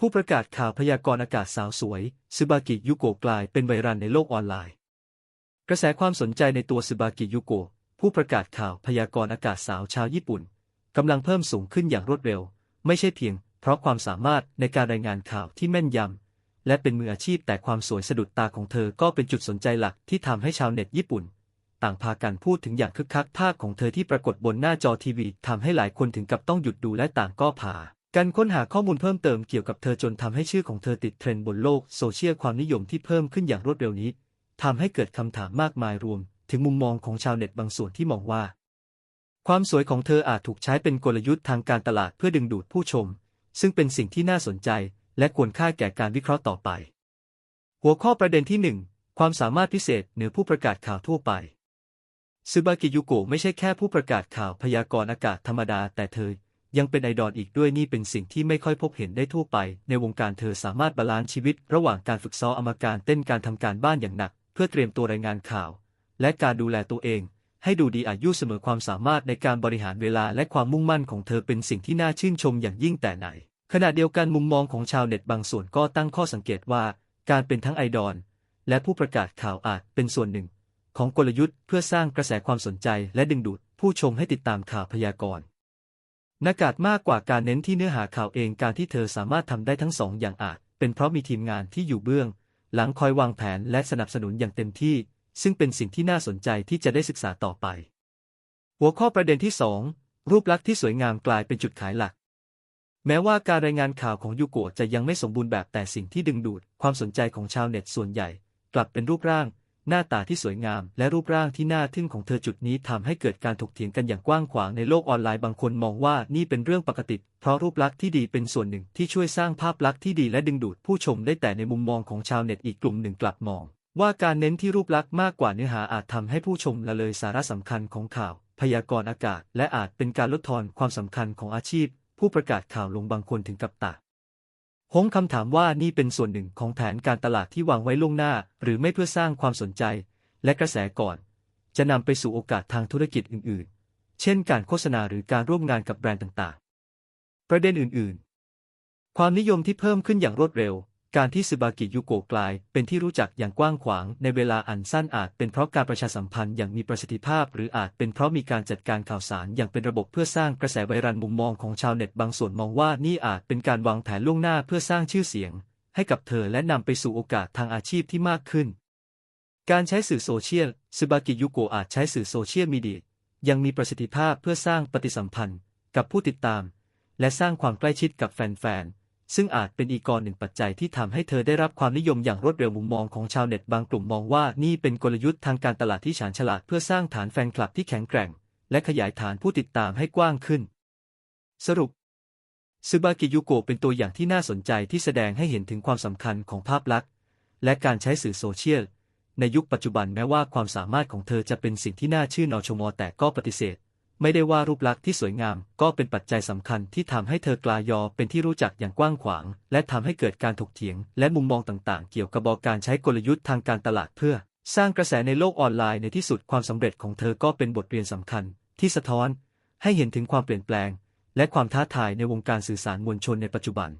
ผู้ประกาศข่าวพยากรณ์อากาศสาวสวยซึบากิยุโกะกลายเป็นไวรัลในโลกออนไลน์ กระแสความสนใจในตัวซึบากิยุโกะผู้ประกาศข่าวพยากรณ์อากาศสาวชาวญี่ปุ่นกำลังเพิ่มสูงขึ้นอย่างรวดเร็ว ไม่ใช่เพียง เพราะความสามารถในการรายงานข่าวที่แม่นยำ และเป็นมืออาชีพแต่ความสวยสะดุดตาของเธอก็เป็นจุดสนใจหลักที่ทำให้ชาวเน็ตญี่ปุ่น ต่างพากันพูดถึงอย่างคึกคักภาพของเธอที่ปรากฏบนหน้าจอทีวีทำให้หลายคนถึงกับต้องหยุดดูและต่างก็พา กันค้นหาข้อมูลเพิ่มเติมเกี่ยวกับเธอจนทำให้ชื่อของเธอติดเทรนด์บนโลกโซเชียลความนิยมที่เพิ่มขึ้นอย่างรวดเร็วนี้ทำให้เกิดคำถามมากมายรวม ถึงมุมมองของชาวเน็ตบางส่วนที่มองว่า ความสวยของเธออาจถูกใช้เป็นกลยุทธ์ทางการตลาดเพื่อดึงดูดผู้ชม ซึ่งเป็นสิ่งที่น่าสนใจ และควรค่าแก่การวิเคราะห์ต่อไป หัวข้อประเด็นที่ 1 ความสามารถพิเศษเหนือผู้ประกาศข่าวทั่วไปซึบากิยุโกะไม่ใช่แค่ผู้ประกาศข่าวพยากรณ์อากาศธรรมดาแต่เธอ ยังเป็นไอดอลอีกด้วยนี่เป็นสิ่งที่ไม่ค่อยพบเห็นได้ทั่วไป ในวงการเธอสามารถบาลานซ์ชีวิต ระหว่างการฝึกซ้อมอมการเต้นการทำการบ้านอย่างหนัก เพื่อเตรียมตัวรายงานข่าว และการดูแลตัวเอง ให้ดูดีอายุเสมอความสามารถในการบริหารเวลาและความมุ่งมั่นของเธอเป็นสิ่งที่น่าชื่นชมอย่างยิ่งแต่ไหน ขณะเดียวกันมุมมองของชาวเน็ตบางส่วนก็ตั้งข้อสังเกตว่า การเป็นทั้งไอดอลและผู้ประกาศข่าวอาจเป็นส่วนหนึ่ง ของกลยุทธ์เพื่อสร้างกระแสความสนใจและดึงดูดผู้ชมให้ติดตามข่าวพยากรณ์ นากาศมากกว่าการเน้นที่เนื้อหาข่าวเองการที่เธอสามารถทำได้ทั้งสองอย่างอาจ เป็นเพราะมีทีมงานที่อยู่เบื้อง หลังคอยวางแผนและสนับสนุนอย่างเต็มที่ ซึ่งเป็นสิ่งที่น่าสนใจที่จะได้ศึกษาต่อไป หัวข้อประเด็นที่ 2 รูปลักษณ์ที่สวยงามกลายเป็นจุดขายหลัก แม้ว่าการรายงานข่าวของยูโกะจะยังไม่สมบูรณ์แบบแต่สิ่งที่ดึงดูด ความสนใจของชาวเน็ตส่วนใหญ่ กลับเป็นรูปร่าง หน้าตาที่สวยงาม และรูปร่างที่น่าทึ่งของเธอจุดนี้ทำให้เกิดการถกเถียงกันอย่างกว้างขวางในโลกออนไลน์บางคนมองว่านี่เป็นเรื่องปกติ เพราะรูปลักษณ์ที่ดีเป็นส่วนหนึ่งที่ช่วยสร้างภาพลักษณ์ที่ดีและดึงดูดผู้ชมได้แต่ในมุมมองของชาวเน็ตอีกกลุ่มหนึ่งกลับมอง ว่าการเน้นที่รูปลักษณ์มากกว่าเนื้อหาอาจทำให้ผู้ชมละเลยสาระสำคัญของข่าว พยากรณ์อากาศ และอาจเป็นการลดทอนความสำคัญของอาชีพ ผู้ประกาศข่าวลงบางคนถึงกับตา หงคำถามว่านี่เป็นส่วนหนึ่งของแผนการตลาดที่วางไว้ล่วงหน้า หรือไม่เพื่อสร้างความสนใจ และกระแสก่อน จะนำไปสู่โอกาสทางธุรกิจอื่น ๆ เช่นการโฆษณาหรือการร่วมงานกับแบรนด์ต่าง ๆ ประเด็นอื่น ๆ ความนิยมที่เพิ่มขึ้นอย่างรวดเร็ว การที่ซึบากิยุโกะกลายเป็นที่รู้จักอย่างกว้างขวางในเวลาอันสั้นอาจเป็นเพราะการประชาสัมพันธ์อย่างมีประสิทธิภาพ หรืออาจเป็นเพราะมีการจัดการข่าวสารอย่างเป็นระบบเพื่อสร้างกระแสไวรัลมุมมองของชาวเน็ตบางส่วนมองว่านี่อาจเป็นการวางแผนล่วงหน้าเพื่อสร้างชื่อเสียง ให้กับเธอและนำไปสู่โอกาสทางอาชีพที่มากขึ้น การใช้สื่อโซเชียลซึบากิยุโกะอาจใช้สื่อโซเชียลมีเดียยังมีประสิทธิภาพเพื่อสร้างปฏิสัมพันธ์ กับผู้ติดตาม และสร้างความใกล้ชิดกับแฟนๆ ซึ่งอาจเป็นอีกรหนึ่งปัจจัยที่ทำให้เธอได้รับความนิยมอย่างรวดเร็วมุมมองของชาวเน็ตบางกลุ่มมองว่านี่เป็นกลยุทธ์ทางการตลาดที่ฉานฉลาดเพื่อสร้างฐานแฟนคลับที่แข็งแกร่ง และขยายฐานผู้ติดตามให้กว้างขึ้น สรุปซึบากิยุโกะเป็นตัวอย่างที่น่าสนใจที่แสดงให้เห็นถึงความสำคัญของภาพลักษณ์ และการใช้สื่อโซเชียล ในยุคปัจจุบันแม้ว่าความสามารถของเธอจะเป็นสิ่งที่น่าชื่นอชมแต่ก็ปฏิเสธ ไม่ได้ว่ารูปลักษณ์ที่สวยงาม ก็เป็นปัจจัยสำคัญที่ทำให้เธอกลายอเป็นที่รู้จักอย่างกว้างขวาง และทำให้เกิดการถกเถียง และมุมมองต่างๆ เกี่ยวกับการใช้กลยุทธ์ทางการตลาดเพื่อ สร้างกระแสในโลกออนไลน์ในที่สุดความสำเร็จของเธอก็เป็นบทเรียนสำคัญ ที่สะท้อน ให้เห็นถึงความเปลี่ยนแปลง และความท้าทายในวงการสื่อสารมวลชนในปัจจุบัน